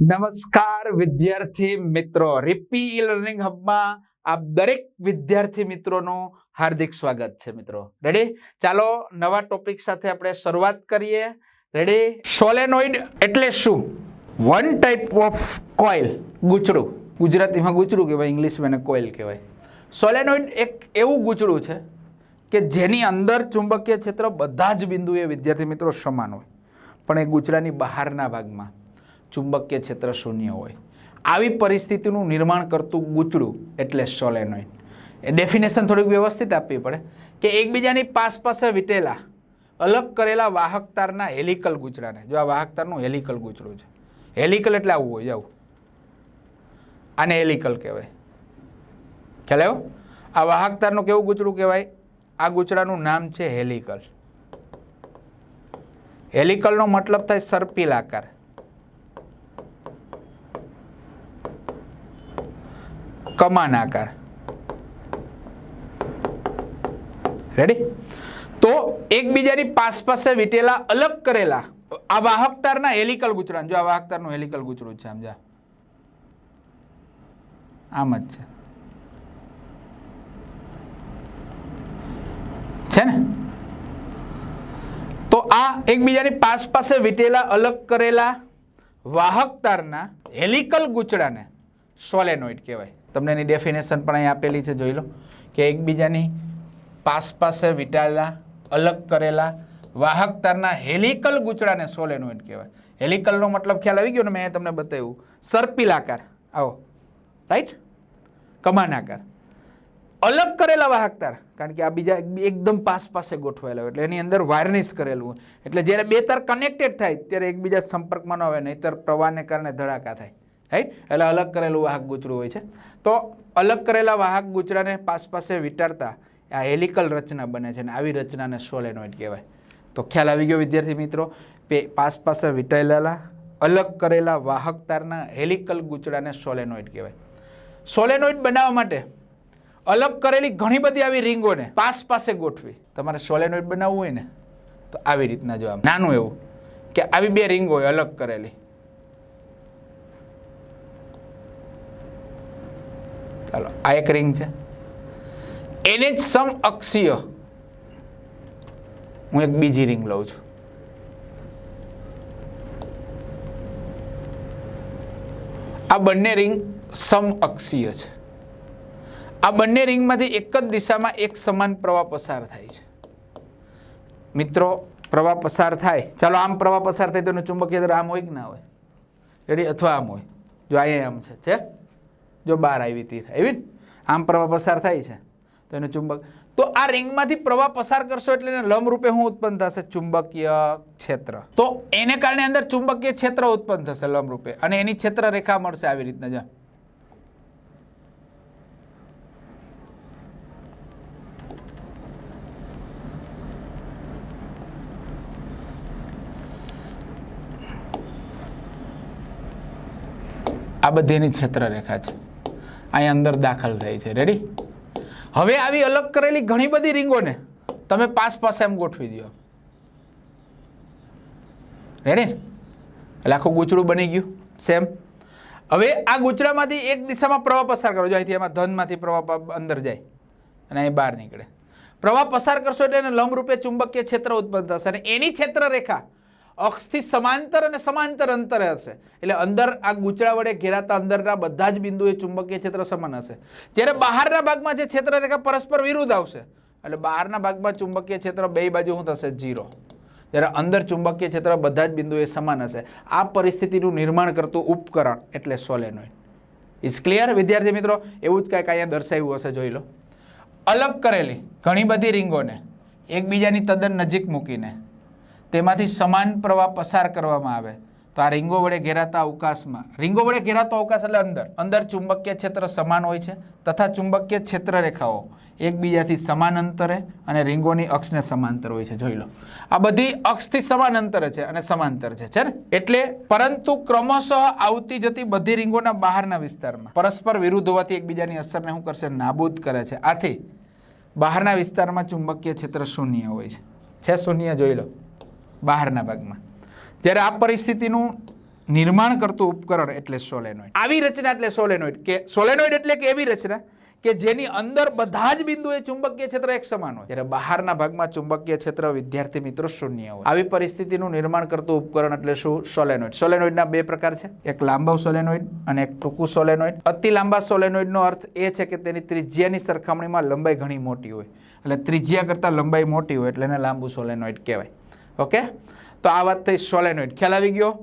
નમસ્કાર વિદ્યાર્થી મિત્રો રિપી ઈ લર્નિંગ હબમાં આપ દરેક વિદ્યાર્થી મિત્રોનું હાર્દિક સ્વાગત છે મિત્રો. રેડી ચાલો, નવા ટોપિક સાથે આપણે શરૂઆત કરીએ. રેડી સોલેનોઇડ એટલે શું? વન ટાઈપ ઓફ કોઇલ ગુચડું. ગુજરાતીમાં ગુચડું કહેવાય, ઇંગ્લિશમાં એને કોઇલ કહેવાય. સોલેનોઇડ એક એવું ગુચડું છે કે જેની અંદર ચુંબકીય ક્ષેત્ર બધા જ બિંદુએ વિદ્યાર્થી મિત્રો સમાન હોય. પણ એ ગુચડાની બહારના ભાગમાં. ચુંબકીય ક્ષેત્ર શૂન્ય હોય. આવી પરિસ્થિતિનું નિર્માણ કરતું ગૂંચડું એટલે સોલેનોઇડ. એ ડેફિનેશન થોડીક વ્યવસ્થિત આપવી પડે કે એકબીજાની પાસ પાસે વીટેલા, અલગ કરેલા વાહક તારના હેલિકલ ગૂંચડાને. જો આ વાહક તારનું હેલિકલ ગૂંચડું છે. હેલિકલ એટલે આવું હોય આવું આને હેલિકલ કહેવાય. ખ્યાલ આવ્યો? આ વાહક તારનું કેવું ગૂંચડું કહેવાય? આ ગૂંચડાનું નામ છે હેલિકલ હેલિકલનો મતલબ થાય સર્પિલ આકાર. કમાન આકાર. રેડી તો એકબીજાની પાસ પાસે વીટેલા અલગ કરેલા. આ વાહકતારના હેલિકલ ગૂંચળાનું જો આ વાહકતારનું હેલિકલ ગૂંચળું છે, આમ જા. આમ જ છે. છે ને? તો આ એકબીજાની પાસ પાસે વીટેલા અલગ કરેલા વાહક તારના હેલિકલ ગુચડાને સોલેનોઇડ કહેવાય. તમને એની ડેફિનેશન પણ અહીં આપેલી છે, જોઈ લો. કે એકબીજાની પાસ પાસે વિટાળેલા, અલગ કરેલા વાહક તારના હેલિકલ ગુચડાને સોલેનોઇડ કહેવાય હેલિકલનો મતલબ ખ્યાલ આવી ગયો ને, મેં તમને બતાવ્યું. સર્પિલ આકાર આવો. રાઈટ કમાન આકાર અલગ કરેલા વાહક તાર કારણ કે આ બીજા એકદમ પાસ પાસે ગોઠવાયેલા હોય. એટલે એની અંદર વાર્નિશ કરેલું હોય. એટલે જ્યારે બે તાર કનેક્ટેડ થાય, ત્યારે એકબીજા સંપર્કમાં ન આવે નહીતર પ્રવાહને કારણે ધડાકા થાય. રાઈટ? એટલે અલગ કરેલું વાહક ગુચરું હોય છે. તો અલગ કરેલા વાહક ગુચરાને પાસ પાસે આ હેલિકલ રચના બને છે અને આવી રચનાને સોલેનોઇડ કહેવાય. તો ખ્યાલ આવી ગયો વિદ્યાર્થી મિત્રો પાસ પાસે વિટાયેલા અલગ કરેલા વાહક તારના હેલિકલ ગૂંચળાને સોલેનોઇડ કહેવાય. સોલેનોઇડ બનાવવા માટે અલગ કરેલી ઘણી બધી આવી રીંગોને પાસ પાસે ગોઠવી. તમારે સોલેનોઇડ બનાવવું હોય ને, તો આવી રીતના જો નાનું એવું કે આવી બે રીંગો હોય અલગ કરેલી. ચાલો, આ એક રિંગ છે. એને જ સમ અક્ષીય. હું એક બીજી રિંગ લઉં છું. આ બંને રિંગ સમઅક્ષીય છે. આ બંને રિંગમાંથી એક જ દિશામાં એક સમાન પ્રવાહ પસાર થાય છે. મિત્રો, પ્રવાહ પસાર થાય. ચાલો, આમ પ્રવાહ પસાર થાય તો એનું ચુંબકીય દર આમ હોય કે ના હોય? એટલે અથવા આમ હોય. જો અહીંયા આમ છે છે? જો બહાર આવી તીર આવી ને આમ પ્રવાહ પસાર થાય છે. તો એનું ચુંબક તો આ રિંગમાંથી પ્રવાહ પસાર કરશો એટલે એને લંબરૂપે શું ઉત્પન્ન થશે? ચુંબકીય ક્ષેત્ર. તો એને કારણે અંદર ચુંબકીય ક્ષેત્ર ઉત્પન્ન થશે લંબરૂપે. અને એની ક્ષેત્ર રેખા મળશે આવી રીતના, જ. આ બધી એની રેખા છે. અહીં અંદર દાખલ થઈ છે. રેડી હવે આવી અલગ કરેલી ઘણી બધી રીંગોને તમે પાસ પાસે એમ ગોઠવી દો. રેડી એટલે આખું ગૂંચળું બની ગયું. સેમ હવે આ ગૂંચળામાંથી એક દિશામાં પ્રવાહ પસાર કરો. જો અહીંથી એમાં ધનમાંથી પ્રવાહ અંદર જાય અને અહીં બહાર નીકળે. પ્રવાહ પસાર કરશો એટલે એને લંબરૂપે ચુંબકીય ક્ષેત્ર ઉત્પન્ન થશે અને એની ક્ષેત્ર અક્ષથી સમાંતર અને સમાંતર અંતરે હશે. એટલે અંદર આ ગૂંચળા વડે ઘેરાતા અંદરના બધા જ બિંદુએ ચુંબકીય ક્ષેત્ર સમાન હશે. જ્યારે બહારના ભાગમાં જે ક્ષેત્ર રેખા પરસ્પર વિરુદ્ધ આવશે, એટલે બહારના ભાગમાં ચુંબકીય ક્ષેત્ર બે બાજુ શું થશે? જીરો જ્યારે અંદર ચુંબકીય ક્ષેત્ર બધા જ બિંદુએ સમાન હશે. આ પરિસ્થિતિનું નિર્માણ કરતું ઉપકરણ એટલે સોલેનોઇડ. ઇઝ ક્લિયર વિદ્યાર્થી મિત્રો? એવું જ કાંઈક અહીંયા દર્શાવ્યું હશે, જોઈ લો. અલગ કરેલી ઘણી બધી રીંગોને એકબીજાની તદ્દન નજીક મૂકીને તેમાંથી સમાન પ્રવાહ પસાર કરવામાં આવે. તો આ રીંગો વડે ઘેરાતા અવકાશમાં. રીંગો વડે ઘેરાતો અવકાશ એટલે અંદર. અંદર ચુંબકીય ક્ષેત્ર સમાન હોય છે તથા ચુંબકીય ક્ષેત્ર રેખાઓ એકબીજાથી સમાન અંતરે અને રીંગોની અક્ષને સમાંતર હોય છે. જોઈ લો. આ બધી અક્ષથી સમાન અંતરે છે અને સમાંતર છે ને? એટલે પરંતુ ક્રમશઃ આવતી જતી બધી રીંગોના બહારના વિસ્તારમાં પરસ્પર વિરુદ્ધ હોવાથી એકબીજાની અસરને શું કરશે? નાબૂદ કરે છે. આથી બહારના વિસ્તારમાં ચુંબકીય ક્ષેત્ર શૂન્ય હોય છે. છે શૂન્ય? જોઈ લો. બહારના ભાગમાં. જ્યારે આ પરિસ્થિતિનું નિર્માણ કરતું ઉપકરણ એટલે સોલેનોઇડ આવી રચના એટલે સોલેનોઇડ કે સોલેનોઇડ એટલે કે એવી રચના કે જેની અંદર બધા જ બિંદુએ ચુંબકીય ક્ષેત્ર એક સમાન હોય. જ્યારે બહારના ભાગમાં ચુંબકીય ક્ષેત્ર વિદ્યાર્થી મિત્રો શૂન્ય હોય. આવી પરિસ્થિતિનું નિર્માણ કરતું ઉપકરણ એટલે શું? સોલેનોઇડ સોલેનોઇડના બે પ્રકાર છે. એક લાંબા સોલેનોઇડ અને એક ટૂંકું સોલેનોઇડ અતિ લાંબા સોલેનોઇડનો અર્થ એ છે કે તેની ત્રિજ્યાની સરખામણીમાં લંબાઈ ઘણી મોટી હોય. એટલે ત્રિજ્યા કરતાં લંબાઈ મોટી હોય એટલે એને લાંબુ સોલેનોઇડ કહેવાય. ઓકે? તો આ વાત થઈ સોલેનોઇડ ખ્યાલ આવી ગયો?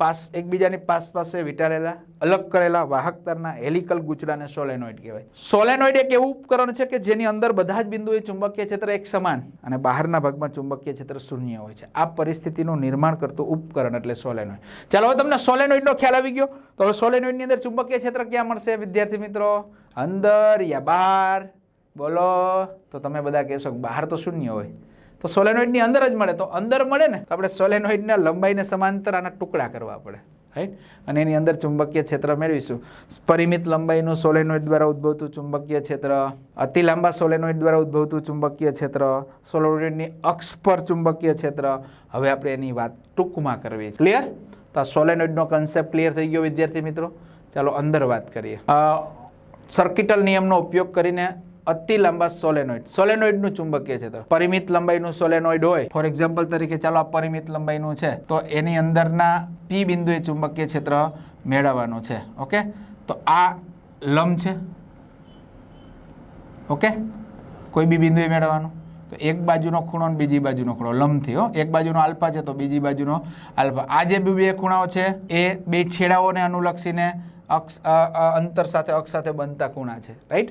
પાસ એકબીજાની પાસ પાસે વિટારેલા અલગ કરેલા વાહકતરના હેલિકલ ગુચડાને સોલેનોઇડ કહેવાય. સોલેનોઇડ એક એવું ઉપકરણ છે કે જેની અંદર બધા જ બિંદુએ ચુંબકીય ક્ષેત્ર એક સમાન અને બહારના ભાગમાં ચુંબકીય ક્ષેત્ર શૂન્ય હોય છે. આ પરિસ્થિતિનું નિર્માણ કરતું ઉપકરણ એટલે સોલેનોઇડ ચાલો, હવે તમને સોલેનોઇડનો ખ્યાલ આવી ગયો. તો હવે સોલેનોઇડની અંદર ચુંબકીય ક્ષેત્ર ક્યાં મળશે? વિદ્યાર્થી મિત્રો, અંદર યા બહાર? બોલો. તો તમે બધા કહેશો બહાર તો શૂન્ય હોય. તો સોલેનોઇડની અંદર જ મળે. તો અંદર મળે ને, તો આપણે સોલેનોઇડના લંબાઈને સમાંતર આના ટુકડા કરવા પડે. રાઈટ અને એની અંદર ચુંબકીય ક્ષેત્ર મેળવીશું. પરિમિત લંબાઈનું સોલેનોઇડ દ્વારા ઉદ્ભવતું ચુંબકીય ક્ષેત્ર, અતિ લાંબા સોલેનોઇડ દ્વારા ઉદ્ભવતું ચુંબકીય ક્ષેત્ર, સોલેનોઇડની અક્ષ પર ચુંબકીય ક્ષેત્ર. હવે આપણે એની વાત ટૂંકમાં કરવી. ક્લિયર તો આ સોલેનોઇડનો કન્સેપ્ટ ક્લિયર થઈ ગયો, વિદ્યાર્થી મિત્રો. ચાલો અંદર વાત કરીએ. સર્કિટલ નિયમનો ઉપયોગ કરીને અતિ લાંબા સોલેનોઇડ સોલેનોઇડનું ચુંબકીય ક્ષેત્ર પરિમિત લંબાઈનું સોલેનોઇડ હોય. ફોર એક્ઝામ્પલ તરીકે ચાલો આ પરિમિત લંબાઈનું છે, તો એની અંદરના પી બિંદુએ ચુંબકીય ક્ષેત્ર મેળવવાનું છે. ઓકે તો આ લંબ છે. ઓકે કોઈ બી બિંદુએ મેળવવાનું. તો એક બાજુનો ખૂણો અને બીજી બાજુનો ખૂણો. લંબથી, હો. એક બાજુનો આલ્ફા છે તો બીજી બાજુનો આલ્ફા. આ જે બે ખૂણાઓ છે, એ બે છેડાઓને અનુલક્ષીને અક્ષ અંતર સાથે અક્ષ સાથે બનતા ખૂણા છે. રાઈટ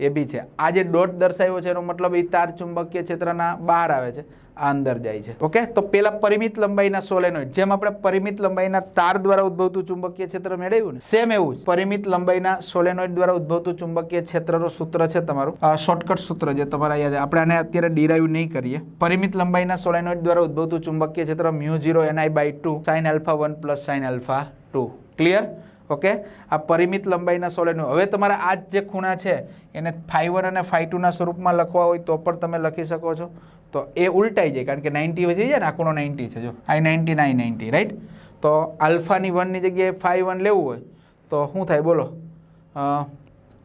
એ બી છે. આ જે ડોટ દર્શાવ્યો છે એનો મતલબ એ તાર ચુંબકીય ક્ષેત્રના બહાર આવે છે, આ અંદર જાય છે. ઓકે? તો પેલા પરિમિત લંબાઈના સોલેનોઇડ, જેમ આપણે પરિમિત લંબાઈના તાર દ્વારા ઉદ્ભવતું ચુંબકીય ક્ષેત્ર મેળવ્યું ને, સેમ એવું જ. પરિમિત લંબાઈના સોલેનોઇડ દ્વારા ઉદ્ભવતું ચુંબકીય ક્ષેત્રનું સૂત્ર છે તમારું શોર્ટકટ સૂત્ર જે તમારા યાદ આપણે આને અત્યારે ડિરાઈવ નહીં કરીએ. પરિમિત લંબાઈના સોલેનોઇડ દ્વારા ઉદ્ભવતું ચુંબકીય ક્ષેત્ર mu zero NI by two sine alpha one plus sine alpha two. Clear? Okay? આ પરિમિત લંબાઈના સોલેનોઇડ હવે તમારા આ જે ખૂણા છે, એને ફાઈ અને ફાઈ ટુના સ્વરૂપમાં લખવા હોય તો પણ તમે લખી શકો છો. તો એ ઉલટાઈ જાય, કારણ કે નાઇન્ટી વધી જાય ને, આ ખૂણો નાઇન્ટી છે, જો. આઈ નાઇન્ટી નાઈ નાઇન્ટી, રાઈટ? તો આલ્ફાની વનની જગ્યાએ ફાઈ વન લેવું હોય, તો શું થાય? બોલો.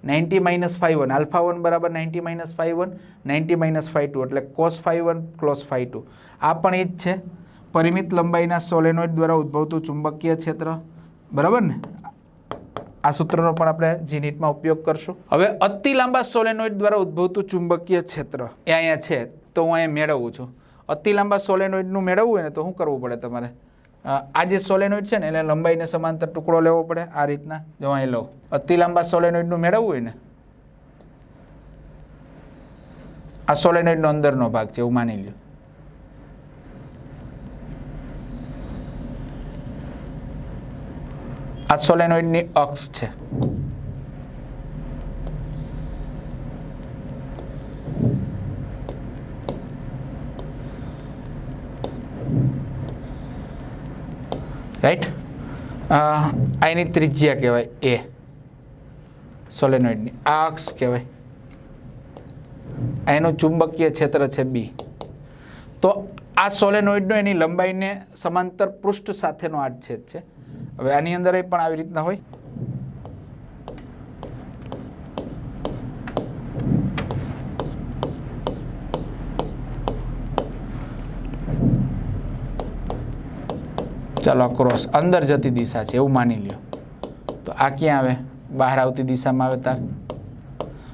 Ninety minus phi one. Alpha one બરાબર ninety minus phi one, ninety minus phi two, એટલે cos phi one, cos phi two. આ પણ એ જ છે. પરિમિત લંબાઈના સોલેનોઇડ દ્વારા ઉદ્ભવતું ચુંબકીય ક્ષેત્ર. બરાબર ને? આ સૂત્રનો પણ આપણે જીનીટમાં ઉપયોગ કરશું. હવે અતિ લાંબા સોલેનોઇડ દ્વારા ઉદ્ભવતું ચુંબકીય ક્ષેત્ર એ અહીંયા છે, તો હું અહીંયા મેળવું છું. અતિ લાંબા સોલેનોઇડનું મેળવવું હોય ને તો શું કરવું પડે તમારે? આ જે સોલેનોઇડ છે ને, એને લંબાઈને સમાંતર ટુકડો લેવો પડે આ રીતના. જો અહીં લઉં. અતિ લાંબા સોલેનોઇડનું મેળવવું હોય ને, આ સોલેનોઇડનો અંદરનો ભાગ છે, એવું માની લ્યો. આ સોલેનોઇડની અક્ષ છે. રાઈટ આ એની ત્રિજ્યા કહેવાય એ સોલેનોઇડની. આ અક્ષ કહેવાય. એનું ચુંબકીય ક્ષેત્ર છે બી તો આ સોલેનોઇડનો એની લંબાઈને સમાંતર પૃષ્ઠ સાથેનો આડછેદ છે. હવે આની અંદર એ પણ આવી રીતના હોય. ચાલો ક્રોસ અંદર જતી દિશા છે, એવું માની લ્યો. તો આ ક્યાં આવે? બહાર આવતી દિશામાં આવે તાર.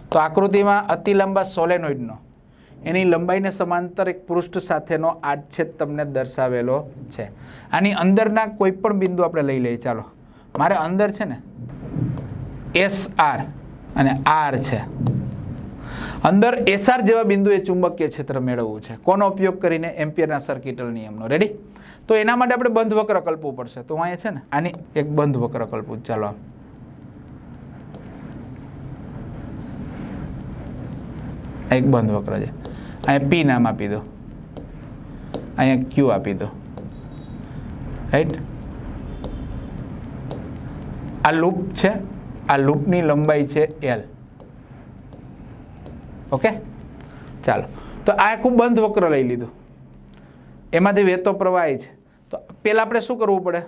તો આકૃતિમાં અતિ લાંબા સોલેનોઇડનો એની લંબાઈને સમાંતર એક પૃષ્ઠ સાથેનો આડછેદ તમને દર્શાવેલો છે. આની અંદરના કોઈ પણ બિંદુ આપણે લઈ લઈએ. ચાલો. મારે અંદર છે ને એસ આર અને આર છે. અંદર એસઆર જેવા બિંદુએ ચુંબકીય ક્ષેત્ર મેળવવું છે. કોનો ઉપયોગ કરીને એમ્પિયરના સર્કિટલ નિયમનો. રેડી તો એના માટે આપણે બંધ વક્ર કલ્પવું પડશે. તો અહીંયા છે ને આની એક બંધ વક્ર કલ્પવું. ચાલો. આમ એક બંધ વક્ર છે. અહીંયા પી નામ આપી દો. અહીંયા ક્યુ આપી દો. રાઈટ આ લૂપ છે, આ લૂપની લંબાઈ છે એલ ઓકે ચાલો. તો આ આખું બંધ વક્ર લઈ લીધું. એમાંથી વહેતો પ્રવાહ છે. તો પહેલાં આપણે શું કરવું પડે?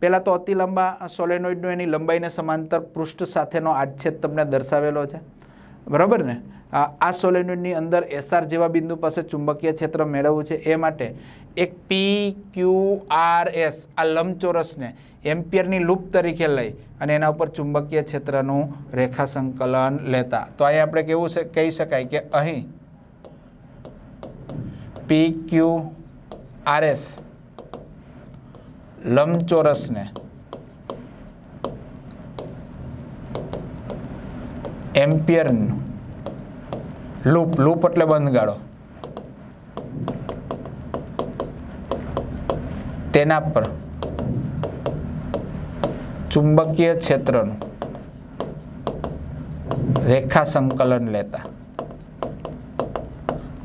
પહેલાં તો અતિ લાંબા સોલેનોઇડનો એની લંબાઈને સમાંતર પૃષ્ઠ સાથેનો આડછેદ તમને દર્શાવેલો છે. બરાબર ને? આ સોલેનોઇડની અંદર એસઆર જેવા બિંદુ પાસે ચુંબકીય ક્ષેત્ર મેળવવું છે એ માટે એક પી ક્યુ આર એસ આ લંબચોરસને એમ્પિયરની લૂપ તરીકે લઈ અને એના ઉપર ચુંબકીય ક્ષેત્રનું રેખા સંકલન લેતા. તો અહીં આપણે કેવું છે, કહી શકાય કે અહીં પી ક્યુ આર એસ લંબચોરસને એમ્પિયરનું લૂપ લૂપ એટલે બંધગાળો. તેના પર. ચુંબકીય ક્ષેત્રનું. રેખા સંકલન લેતા.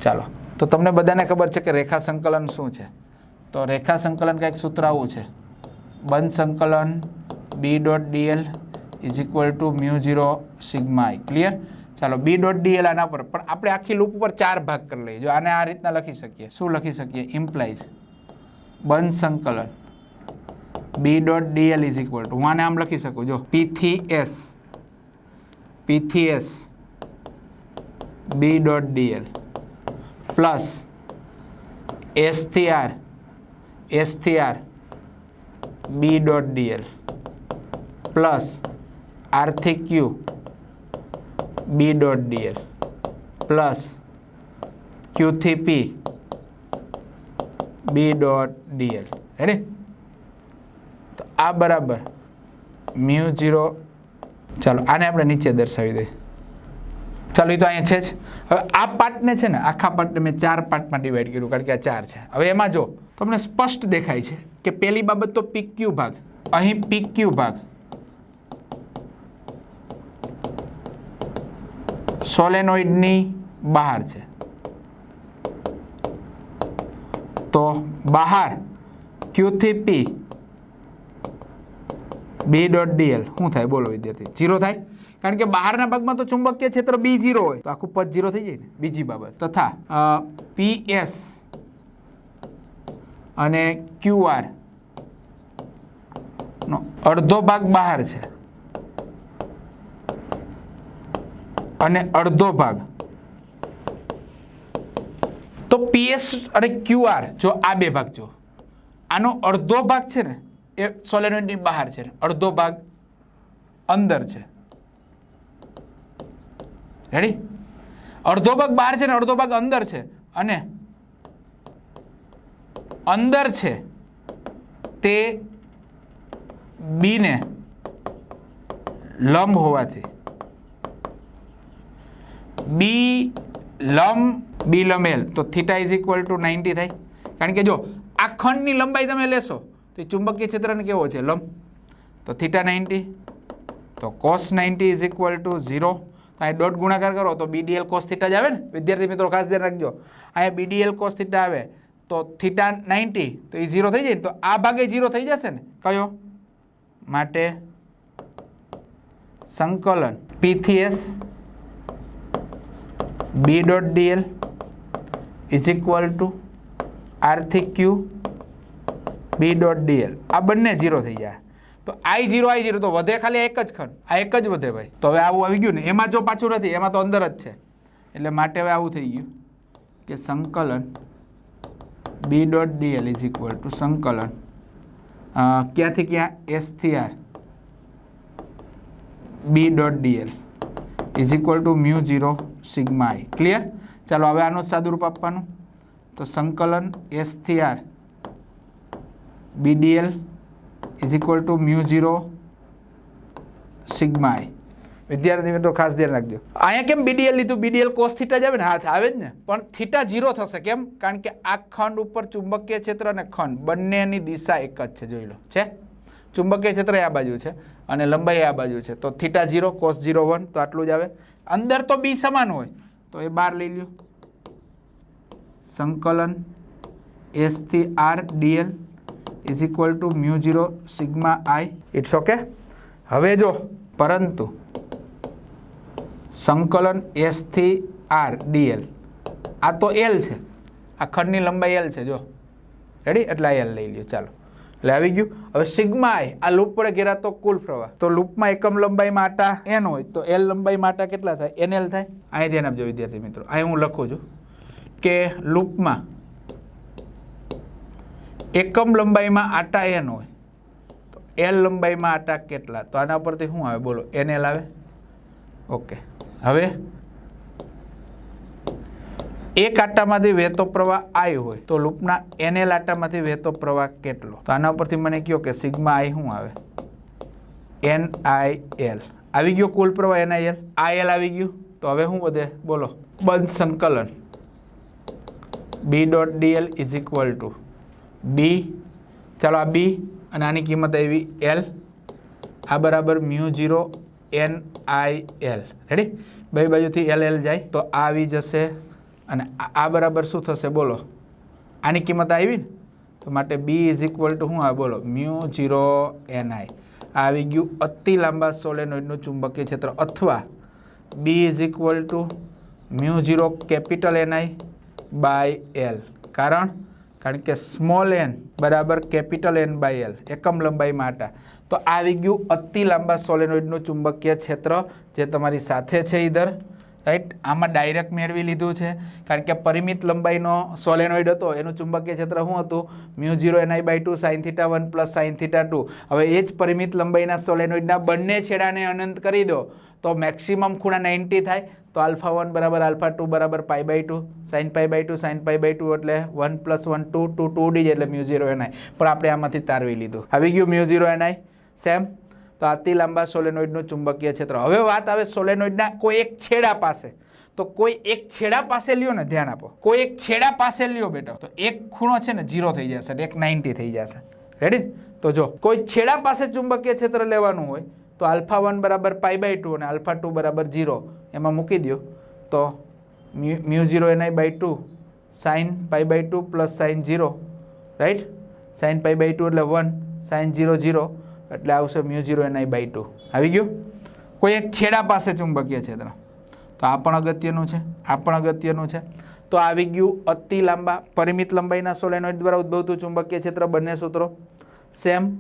ચાલો. તો તમને બધાને ખબર છે કે રેખા સંકલન શું છે? તો રેખા સંકલન કંઈક સૂત્ર આવું છે. બંધ સંકલન B dot DL is equal to mu zero sigma I clear ચાલો બી ડોટ ડીએલ આના પર. પણ આપણે આખી લૂપ ઉપર ચાર ભાગ કરી લઈએ. જો આને આ રીતના લખી શકીએ. શું લખી શકીએ? ઇમ્પ્લાઇઝ બંધ સંકલન. B dot D L is equal to હું આને આમ લખી શકું? જો પીથી S પીથી S B dot D L plus એસથી R એસથી R B dot D L plus આરથી Q B dot D L plus Q થી P B dot D L ready તો આ બરાબર મ્યુ ઝીરો. ચાલો, આને આપણે નીચે દર્શાવી દઈએ. ચાલો, એ તો અહીંયા છે જ. હવે આ પાર્ટને છે ને, આખા પાર્ટને મેં ચાર પાર્ટમાં ડિવાઈડ કર્યું, કારણ કે આ ચાર છે. હવે એમાં જો, તમને સ્પષ્ટ દેખાય છે કે પહેલી બાબત તો પીક્યુ ભાગ, અહીં પીક્યુ ભાગ. સોલેનોઇડની બહાર છે. તો બહાર ક્યુથી પી બી ડોટ ડીએલ શું થાય? બોલો વિદ્યાર્થી. જીરો થાય? કારણ કે બહારના ભાગમાં તો ચુંબકીય ક્ષેત્ર બી જીરો હોય. તો આખું પદ જીરો થઈ જાય ને? બીજી બાબત. તથા પી એસ અને ક્યુઆર નો અડધો ભાગ બહાર છે. અને અડધો ભાગ. તો પીએસ અને ક્યુઆર જો આ બે ભાગ જો આનો અડધો ભાગ છે ને, એ સોલેનોઇડની બહાર છે ને, અડધો ભાગ અંદર છે. રેડી અડધો ભાગ બહાર છે ને, અડધો ભાગ અંદર છે. અને અંદર છે તે બીને લંબ હોવાથી બી લમ બી લમેલ તો theta is equal to ninety થાય. કારણ કે જો આ ખંડની લંબાઈ તમે લેશો, તો એ ચુંબકીય ક્ષેત્રને કેવો છે? લંબ. તો થીટા નાઇન્ટી તો cos ninety is equal to zero અહીં ડોટ ગુણાકાર કરો, તો બીડીએલ કોસ થીટા જ આવે ને? વિદ્યાર્થી મિત્રો, ખાસ ધ્યાન રાખજો. અહીંયા બીડીએલ કોસ થીટા આવે, તો થીટા નાઇન્ટી તો એ ઝીરો થઈ જાય ને? તો આ ભાગે ઝીરો થઈ જશે ને? કયો? માટે સંકલન. પીથી S B dot DL is equal to Arthi Q B dot DL આ બંને ઝીરો થઈ જાય. તો આઈ ઝીરો આઈ ઝીરો તો વધે ખાલી એક જ ખંડ. આ એક જ વધે ભાઈ. તો હવે આવું આવી ગયું ને. એમાં જો પાછું નથી, એમાં તો અંદર જ છે. એટલે માટે હવે આવું થઈ ગયું કે સંકલન B dot DL is equal to સંકલન ક્યાંથી ક્યાં? એસથી R B dot DL is equal to mu zero sigma I. Clear ચાલો હવે આનું જ સાદુરૂપ આપવાનું. તો સંકલન એસથી R BDL is equal to mu zero sigma I. વિદ્યાર્થી મિત્રો, ખાસ ધ્યાન રાખજો. અહીંયા કેમ બીડીએલ લીધું? બીડીએલ કોસ થીટા જ આવે ને? હાથ આવે જ ને? પણ થીટા ઝીરો થશે કેમ? કારણ કે આ ખંડ ઉપર ચુંબકીય ક્ષેત્ર અને ખંડ બંનેની દિશા એક જ છે, જોઈ લો. છે? ચુંબકીય ક્ષેત્ર આ બાજુ છે અને લંબાઈ આ બાજુ છે. તો theta zero cos zero one તો આટલું જ આવે. અંદર તો બી સમાન હોય. તો એ બાર લઈ લ્યો. સંકલન એસથી R DL is equal to mu zero sigma I it's okay હવે જો, પરંતુ સંકલન એસથી આર ડીએલ આ તો એલ છે. આ ખંડની લંબાઈ એલ છે, જો. રેડી એટલે આ એલ લઈ લ્યો. ચાલો. એટલે આવી ગયું. હવે સિગ્મા આઈ. આ લૂપ વડે ઘેરાતો કુલ પ્રવાહ. તો લૂપમાં એકમ લંબાઈમાં આટા એન હોય તો એલ લંબાઈમાં આટા કેટલા થાય? એન થાય? અહીં ધ્યાન આપજો, વિદ્યાર્થી મિત્રો. અહીં હું લખું છું કે લૂપમાં એકમ લંબાઈમાં આટા એન હોય તો એલ લંબાઈમાં આટા કેટલા? તો આના પરથી શું આવે? બોલો એન આવે? ઓકે હવે એક આટામાંથી વહેતો પ્રવાહ આઈ હોય તો લૂપના એનએલ આટામાંથી વહેતો પ્રવાહ કેટલો? તો આના ઉપરથી મને કહો કે સિગ્મા આઈ શું આવે? એન આઈ એલ આવી ગયો કુલ પ્રવાહ N I L I L આવી ગયું? તો હવે શું વધે? બોલો. બંધ સંકલન. B dot DL is equal to B ચાલો આ બી અને આની કિંમત આવી એલ આ બરાબર mu zero N I L ready બે બાજુથી એલ એલ જાય. તો આવી જશે. અને આ- આ બરાબર શું થશે બોલો? આની કિંમત આવી ને? તો માટે બી ઇઝ ઇક્વલ ટુ શું આવે? બોલો, મ્યુ જીરો એન આઈ. આ આવી ગયું અતિ લાંબા સોલેનોઇડનું ચુંબકીય ક્ષેત્ર અથવા B is equal to mu zero capital NI by L કારણ? કારણ કે સ્મોલ એન બરાબર કેપિટલ એન બાય એલ એકમ લંબાઈ માટે. તો આવી ગયું અતિ લાંબા સોલેનોઇડનું ચુંબકીય ક્ષેત્ર જે તમારી સાથે છે ઈધર. રાઈટ આમાં ડાયરેક્ટ મેળવી લીધું છે. કારણ કે પરિમિત લંબાઈનો સોલેનોઇડ હતો, એનું ચુંબકીય ક્ષેત્ર શું હતું? Mu zero NI by two sine theta one plus sine theta two. હવે એ જ પરિમિત લંબાઈના સોલેનોઇડના બંને છેડાને અનંત કરી દો, તો મેક્સિમમ ખૂણા નાઇન્ટી થાય, તો આલ્ફા વન બરાબર આલ્ફા ટુ બરાબર pi by two sine pi by two sine pi by two એટલે one plus one two two two D એટલે મ્યુ ઝીરો એનઆઈ પણ આપણે આમાંથી તારવી લીધું. આવી ગયું મ્યુ ઝીરો એનઆઈ સેમ તો અતિ લાંબા સોલેનોઇડનું ચુંબકીય ક્ષેત્ર. હવે વાત આવે સોલેનોઇડના કોઈ એક છેડા પાસે. તો કોઈ એક છેડા પાસે લ્યો ને, ધ્યાન આપો. કોઈ એક છેડા પાસે લ્યો બેટો. તો એક ખૂણો છે ને ઝીરો થઈ જશે એક નાઇન્ટી થઈ જશે. રેડી તો જો, કોઈ છેડા પાસે ચુંબકીય ક્ષેત્ર લેવાનું હોય, તો આલ્ફા વન બરાબર પાઈ બાય ટુ અને આલ્ફા ટુ બરાબર ઝીરો એમાં મૂકી દો તો mu zero NI by two sine pi by two plus sine zero right sine pi by two એટલે વન સાઇન ઝીરો ઝીરો એટલે આવશે mu zero N I by two. આવી ગયું? કોઈ એક છેડા પાસે ચુંબકીય ક્ષેત્ર. તો આ પણ અગત્યનું છે, આ પણ અગત્યનું છે. તો આવી ગયું અતિ લાંબા, પરિમિત લંબાઈના સોલેનોઇડ દ્વારા ઉદ્ભવતું ચુંબકીય ક્ષેત્ર બંને સૂત્રો. સેમ,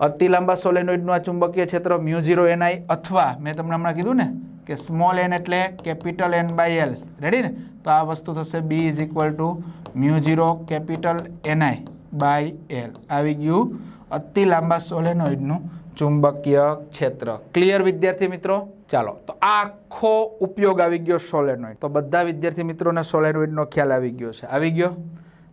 અતિ લાંબા સોલેનોઇડનું આ ચુંબકીય ક્ષેત્ર મ્યુ ઝીરો એનઆઈ અથવા મેં તમને હમણાં કીધું ને કે સ્મોલ એન એટલે capital N by L. Ready ને? તો આ વસ્તુ થશે B is equal to mu zero capital NI by L. આવી ગયું અતિ લાંબા સોલેનોઇડનું ચુંબકીય ક્ષેત્ર. ક્લિયર વિદ્યાર્થી મિત્રો? ચાલો, તો આખો ઉપયોગ આવી ગયો સોલેનોઇડ. તો બધા વિદ્યાર્થી મિત્રોને સોલેનોઇડનો ખ્યાલ આવી ગયો છે. આવી ગયો?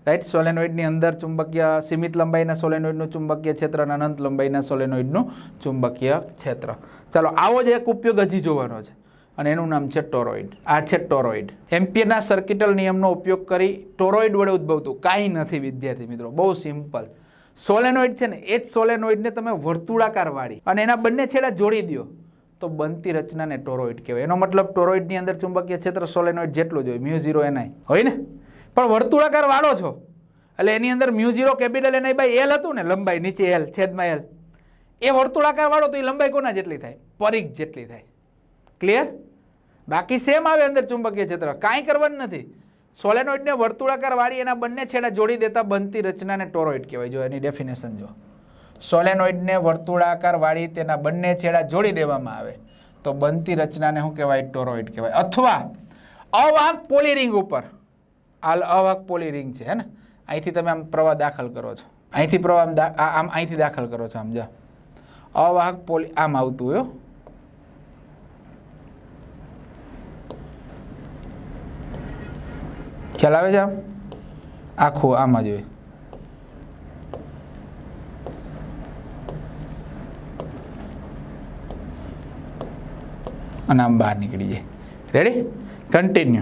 રાઈટ સોલેનોઇડની અંદર ચુંબકીય, સીમિત લંબાઈના સોલેનોઇડનું ચુંબકીય ક્ષેત્ર અને અનંત લંબાઈના સોલેનોઇડનું ચુંબકીય ક્ષેત્ર. ચાલો, આવો જ એક ઉપયોગ હજી જોવાનો છે. અને એનું નામ છે ટોરોઇડ. આ છે ટોરોઇડ. એમ્પિયરના સર્કિટલ નિયમનો ઉપયોગ કરી ટોરોઇડ વડે ઉદ્ભવતું કાંઈ નથી, વિદ્યાર્થી મિત્રો. બહુ સિમ્પલ. સોલેનોઇડ છે ને, એ જ સોલેનોઇડને તમે વર્તુળાકાર વાળી અને એના બંને છેડા જોડી દો તો બનતી રચનાને ટોરોઇડ કહેવાય. એનો મતલબ ટોરોઇડની અંદર ચુંબકીય ક્ષેત્ર સોલેનોઇડ જેટલું જ હોય, મ્યુ ઝીરો એનઆઈ હોય ને? પણ વર્તુળાકાર વાળો છો. એટલે એની અંદર mu zero, capital NI by L હતું ને, લંબાઈ, નીચે એલ, છેદમાં એલ. એ વર્તુળાકાર વાળો તો એ લંબાઈ કોના જેટલી થાય? પરિઘ જેટલી થાય. ક્લિયર બાકી સેમ આવે અંદર ચુંબકીય ક્ષેત્ર. કાંઈ કરવાનું નથી. સોલેનોઇડને વર્તુળાકાર વાળી એના બંને છેડા જોડી દેતા બનતી રચનાને ટોરોઇડ કહેવાય. જો એની ડેફિનેશન જો સોલેનોઇડને વર્તુળાકાર વાળી તેના બંને છેડા જોડી દેવામાં આવે, તો બનતી રચનાને શું કહેવાય? ટોરોઇડ કહેવાય. અથવા અવાહક પોલીરિંગ ઉપર. આ અવાહક પોલીરિંગ છે, હે ને? અહીંથી તમે આમ પ્રવાહ દાખલ કરો છો. અહીંથી પ્રવાહ આમ આમ અહીંથી દાખલ કરો છો આમ, જા. અવાહક પોલી આમ આવતું હોય ખ્યાલ આવે છે આમ? આખું આમાં જોઈએ. અને આમ બહાર નીકળી જાય. રેડી કન્ટિન્યુ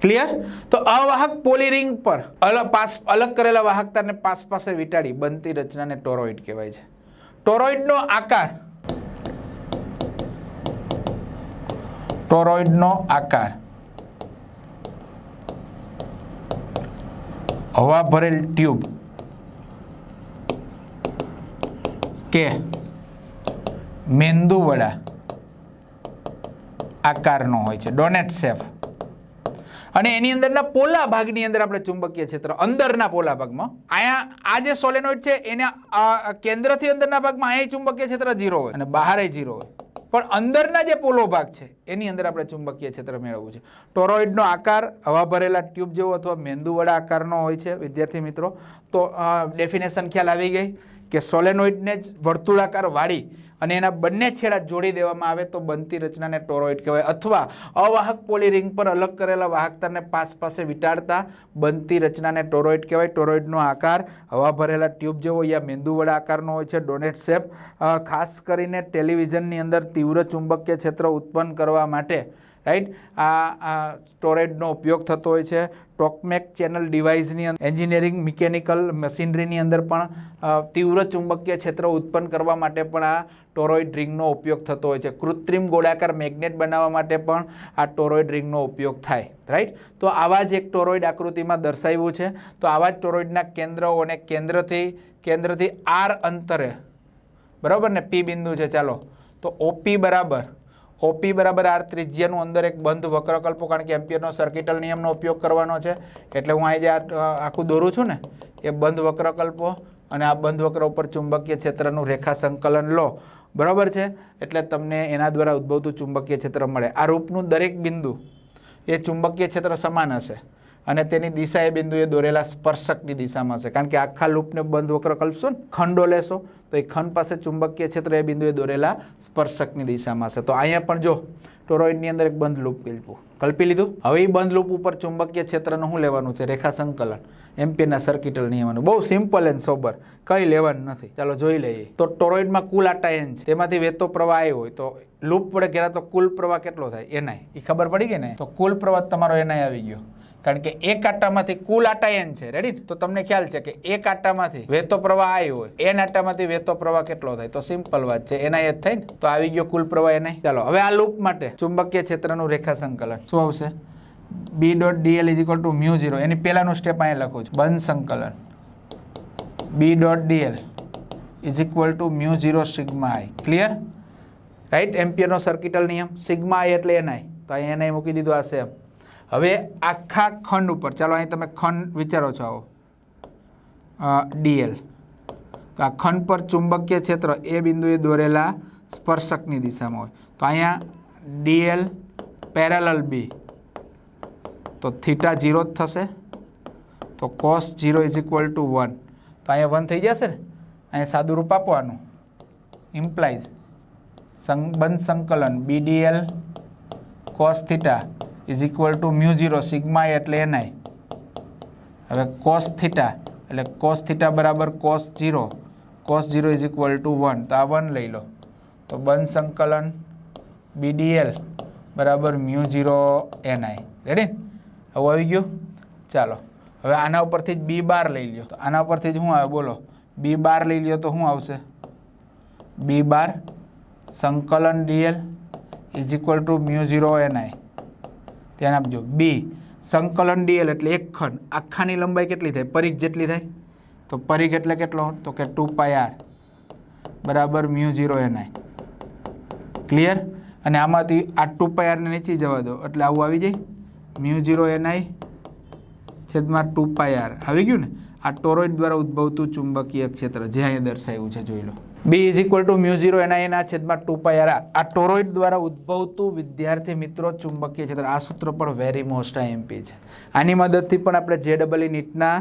ક્લિયર તો અવાહક પોલીરિંગ પર અલગ પાસ અલગ કરેલા વાહકતાને પાસ પાસે વીટાડી બનતી રચનાને ટોરોઇડ કહેવાય છે. ટોરોઇડનો આકાર ટોરોઇડનો આકાર. હવા ભરેલ ટ્યુબ કે મેંદુવડા આકારનો હોય છે. ડોનેટ શેફ અને એની અંદરના પોલા ભાગની અંદર આપણે ચુંબકીય ક્ષેત્ર અંદરના પોલા ભાગમાં અહીંયા આ જે સોલેનોઇડ છે એના કેન્દ્રથી અંદરના ભાગમાં અહીંયા ચુંબકીય ક્ષેત્ર ઝીરો હોય અને બહારે ઝીરો હોય. પણ અંદરના જે પોલો ભાગ છે, એની અંદર આપણે ચુંબકીય ક્ષેત્ર મેળવવું છે. ટોરોઇડનો આકાર હવા ભરેલા ટ્યુબ જેવો અથવા મેંદુવડા આકારનો હોય છે, વિદ્યાર્થી મિત્રો. તો ડેફિનેશન ખ્યાલ આવી ગઈ. કે સોલેનોઇડને જ વર્તુળાકાર વાળી અને એના બંને છેડા જોડી દેવામાં આવે તો બનતી રચનાને ટોરોઇડ કહેવાય. અથવા અવાહક પોલીરિંગ પર અલગ કરેલા વાહકતાને પાસ પાસે વિટાડતા બનતી રચનાને ટોરોઇડ કહેવાય. ટોરોઇડનો આકાર હવા ભરેલા ટ્યુબ જેવો યા મેંદુવડા આકારનો હોય છે. ડોનેટ શેપ ખાસ કરીને ટેલિવિઝનની અંદર તીવ્ર ચુંબકીય ક્ષેત્ર ઉત્પન્ન કરવા માટે રાઈટ? આ સ્ટોરેજનો ઉપયોગ થતો હોય છે. ટોકમેક ચેનલ ડિવાઇસની એન્જિનિયરિંગ, મિકેનિકલ, મશીનરીની અંદર પણ તીવ્ર ચુંબકીય ક્ષેત્ર ઉત્પન્ન કરવા માટે પણ આ ટોરોઇડ રિંગનો ઉપયોગ થતો હોય છે. કૃત્રિમ ગોળાકાર મેગ્નેટ બનાવવા માટે પણ આ ટોરોઇડ રિંગનો ઉપયોગ થાય. રાઈટ? તો આવા જ એક ટોરોઇડ આકૃતિમાં દર્શાવ્યું છે. તો આવા જ ટોરોઇડના કેન્દ્રો અને કેન્દ્રથી કેન્દ્રથી આર અંતરે. બરાબર ને? પી બિંદુ છે. ચાલો. તો ઓપી બરાબર. ઓપી બરાબર આર ત્રિજ્યાનું અંદર એક બંધ વક્રકલ્પો, કારણ કે એમ્પિયરનો સર્કિટલ નિયમનો ઉપયોગ કરવાનો છે. એટલે હું અહીં જે આખું દોરું છું ને, એ બંધ વક્રકલ્પો અને આ બંધ વક્ર ઉપર ચુંબકીય ક્ષેત્રનું રેખા સંકલન લો. બરાબર છે? એટલે તમને એના દ્વારા ઉદ્ભવતું ચુંબકીય ક્ષેત્ર મળે. આ રૂપનું દરેક બિંદુ એ ચુંબકીય ક્ષેત્ર સમાન હશે. અને તેની દિશા એ બિંદુએ દોરેલા સ્પર્શકની દિશામાં હશે કારણ કે આખા લૂપને બંધ વક્ર કલશો ને, ખંડો લેશો, તો એ ખંડ પાસે ચુંબકીય ક્ષેત્ર એ બિંદુએ દોરેલા સ્પર્શકની દિશામાં હશે તો અહીંયા પણ જો, ટોરોઇડની અંદર એક બંધ લૂપ કલ્પું. કલ્પી લીધું? હવે એ બંધ લૂપ ઉપર ચુંબકીય ક્ષેત્રનું શું લેવાનું છે? રેખા સંકલન. એમપીના સર્કિટલ નિયમનું. બહુ સિમ્પલ એન્ડ સોબર કંઈ લેવાનું નથી. ચાલો જોઈ લઈએ. તો ટોરોઇડમાં કુલ આટાયન છે. તેમાંથી વહેતો પ્રવાહ આવ્યો હોય તો લૂપ વડે ઘેરા તો કુલ પ્રવાહ કેટલો થાય? એનાય એ ખબર પડી ગઈ ને તો કુલ પ્રવાહ તમારો એનાય આવી ગયો. કારણ કે એક આટામાંથી કુલ આટાયન છે રેડી તો તમને ખ્યાલ છે કે એક આટામાંથી વહેતો પ્રવાહ આવ્યો હોય એન આટામાંથી વહેતો પ્રવાહ કેટલો થાય? તો સિમ્પલ વાત છે, એના જ થઈ તો આવી ગયો કુલ પ્રવાહ એને. ચાલો, હવે આ લૂપ માટે ચુંબકીય ક્ષેત્રનું રેખા સંકલન શું આવશે? B dot DL is equal to mu zero એની પહેલાનું સ્ટેપ અહીંયા લખું છું. બંધ સંકલન. B dot DL is equal to mu zero sigma I clear right એમ્પિયરનો circuital નિયમ. સિગ્મા આઈ એટલે એનઆઈ તો અહીં એનઆઈ મૂકી દીધું, આ સેમ હવે આખા ખંડ ઉપર, ચાલો અહીં તમે ખંડ વિચારો છો આવો. ડીએલ તો આ ખંડ પર ચુંબકીય ક્ષેત્ર એ બિંદુએ દોરેલા સ્પર્શકની દિશામાં હોય. તો અહીંયા ડીએલ પેરેલલ બી તો થીટા ઝીરો જ થશે. તો cos zero is equal to one તો અહીંયા વન થઈ જશે ને? અહીંયા સાદું રૂપ આપવાનું. ઇમ્પ્લાઇઝ સંબંધ સંકલન BDL cos theta is equal to mu zero sigma એટલે એનઆઈ હવે કોસ થીટા એટલે કોસ થીટા બરાબર cos zero cos zero is equal to one તો આ વન લઈ લો. તો બંધ સંકલન બીડીએલ બરાબર મ્યુ ઝીરો એનઆઈ રેડી હવે આવી ગયું? ચાલો. હવે આના ઉપરથી જ બી બાર લઈ લ્યો. તો આના ઉપરથી જ શું આવે? બોલો. બી બાર લઈ લ્યો તો શું આવશે? બી બાર સંકલન DL is equal to mu zero NI ધ્યાન આપજો. બી સંકલન ડીએલ એટલે એક ખંડ. આખાની લંબાઈ કેટલી થાય? પરિઘ જેટલી થાય? તો પરિઘ એટલે કેટલો? તો કે ટુ પાય આર બરાબર mu zero N I clear અને આમાંથી આ ટુ પાય આરને નીચે જવા દો. એટલે આવું આવી જાય. મ્યુ ઝીરો એનઆઈ છેદમાં ટુ પાય આર આવી ગયું ને? આ ટોરોઇડ દ્વારા ઉદ્ભવતું ચુંબકીય ક્ષેત્ર જે અહીંયા દર્શાવ્યું છે, જોઈ લો. B is equal to mu zero એના એના છેદમાં ટુ પાય આર આ ટોરોઇડ દ્વારા ઉદ્ભવતું વિદ્યાર્થી મિત્રો ચુંબકીય ક્ષેત્ર. આ સૂત્ર પણ વેરી મોસ્ટ એમપી છે. આની મદદથી પણ આપણે જે ડબલ નીટના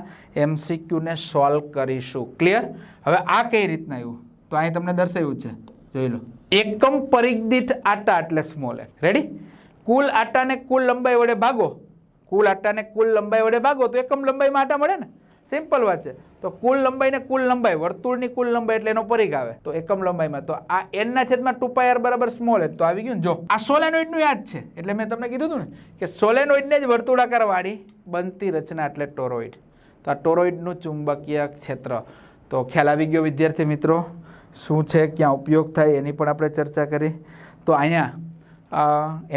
એમસીક્યુને સોલ્વ કરીશું. ક્લિયર હવે આ કઈ રીતના આવ્યું? તો અહીં તમને દર્શાવ્યું છે, જોઈ લો. એકમ પરિઘ આટા એટલે સ્મોલ રેડી કુલ આટાને કુલ લંબાઈ વડે ભાગો. કુલ આટાને કુલ લંબાઈ વડે ભાગો તો એકમ લંબાઈમાં આટા મળે ને? સિમ્પલ વાત છે. તો કુલ લંબાઈને કુલ લંબાઈ, વર્તુળની કુલ લંબાઈ એટલે એનો પરિઘ આવે. તો એકમ લંબાઈમાં. તો આ એનના છેદમાં ટુ પાયર બરાબર સ્મોલ એન તો આવી ગયું ને? જો, આ સોલેનોઇડનું યાદ છે. એટલે મેં તમને કીધું હતું ને કે સોલેનોઇડને જ વર્તુળાકાર વાળી બનતી રચના એટલે ટોરોઇડ તો આ ટોરોઇડનું ચુંબકીય ક્ષેત્ર. તો ખ્યાલ આવી ગયો વિદ્યાર્થી મિત્રો? શું છે? ક્યાં ઉપયોગ થાય? એની પણ આપણે ચર્ચા કરી. તો અહીંયા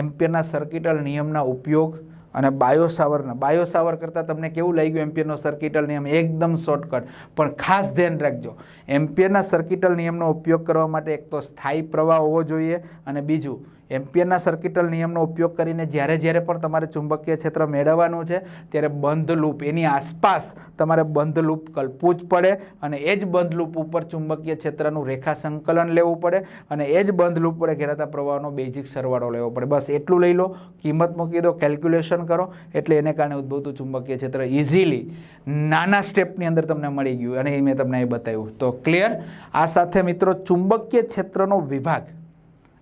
એમ્પિયરના સર્કિટલ નિયમના ઉપયોગ અને બાયોસાવરના, બાયોસાવર કરતાં તમને કેવું લાગ્યું એમ્પિયરનો સર્કિટલ નિયમ? એકદમ શોર્ટકટ પણ ખાસ ધ્યાન રાખજો, એમ્પિયરના સર્કિટલ નિયમનો ઉપયોગ કરવા માટે એક તો સ્થાયી પ્રવાહ હોવો જોઈએ અને બીજું એમ્પિયરના સર્કિટલ નિયમનો ઉપયોગ કરીને જ્યારે જ્યારે પણ તમારે ચુંબકીય ક્ષેત્ર મેળવવાનું છે, ત્યારે બંધ લૂપ, એની આસપાસ તમારે બંધ લૂપ કલ્પવું જ પડે અને એ જ બંધ લૂપ ઉપર ચુંબકીય ક્ષેત્રનું રેખા સંકલન લેવું પડે અને એ જ બંધ લૂપ વડે ઘેરાતા પ્રવાહનો બેઝિક સરવાળો લેવો પડે. બસ એટલું લઈ લો, કિંમત મૂકી દો, કેલ્ક્યુલેશન કરો, એટલે એને કારણે ઉદ્ભવતું ચુંબકીય ક્ષેત્ર ઇઝીલી નાના સ્ટેપની અંદર તમને મળી ગયું અને એ મેં તમને એ બતાવ્યું. તો ક્લિયર? આ સાથે મિત્રો, ચુંબકીય ક્ષેત્રનો વિભાગ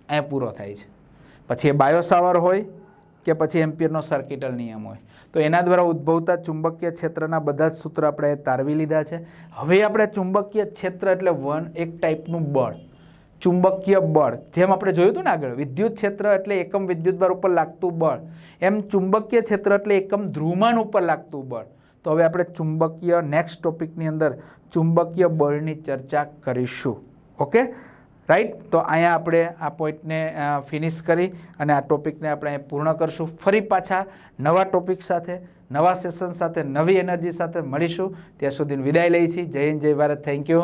એ પૂરો થાય છે. પછી એ બાયોસાવર હોય કે પછી એમ્પિયરનો સર્કિટલ નિયમ હોય. તો એના દ્વારા ઉદ્ભવતા ચુંબકીય ક્ષેત્રના બધા જ સૂત્ર આપણે તારવી લીધા છે. હવે આપણે ચુંબકીય ક્ષેત્ર એટલે વન એક ટાઈપનું બળ. ચુંબકીય બળ. જેમ આપણે જોયું હતું ને આગળ, વિદ્યુત ક્ષેત્ર એટલે એકમ વિદ્યુતભાર ઉપર લાગતું બળ. એમ ચુંબકીય ક્ષેત્ર એટલે એકમ ધ્રુવમાન ઉપર લાગતું બળ. તો હવે આપણે ચુંબકીય નેક્સ્ટ ટોપિકની અંદર ચુંબકીય બળની ચર્ચા કરીશું. ઓકે રાઈટ તો અહીંયા આપણે આ પોઈન્ટને ફિનિશ કરી અને આ ટોપિકને આપણે પૂર્ણ કરશું. ફરી પાછા નવા ટોપિક સાથે, નવા સેશન સાથે, નવી એનર્જી સાથે મળીશું. ત્યાં સુધી વિદાય લઈ છીએ જય હિન્દ, જય ભારત. Thank you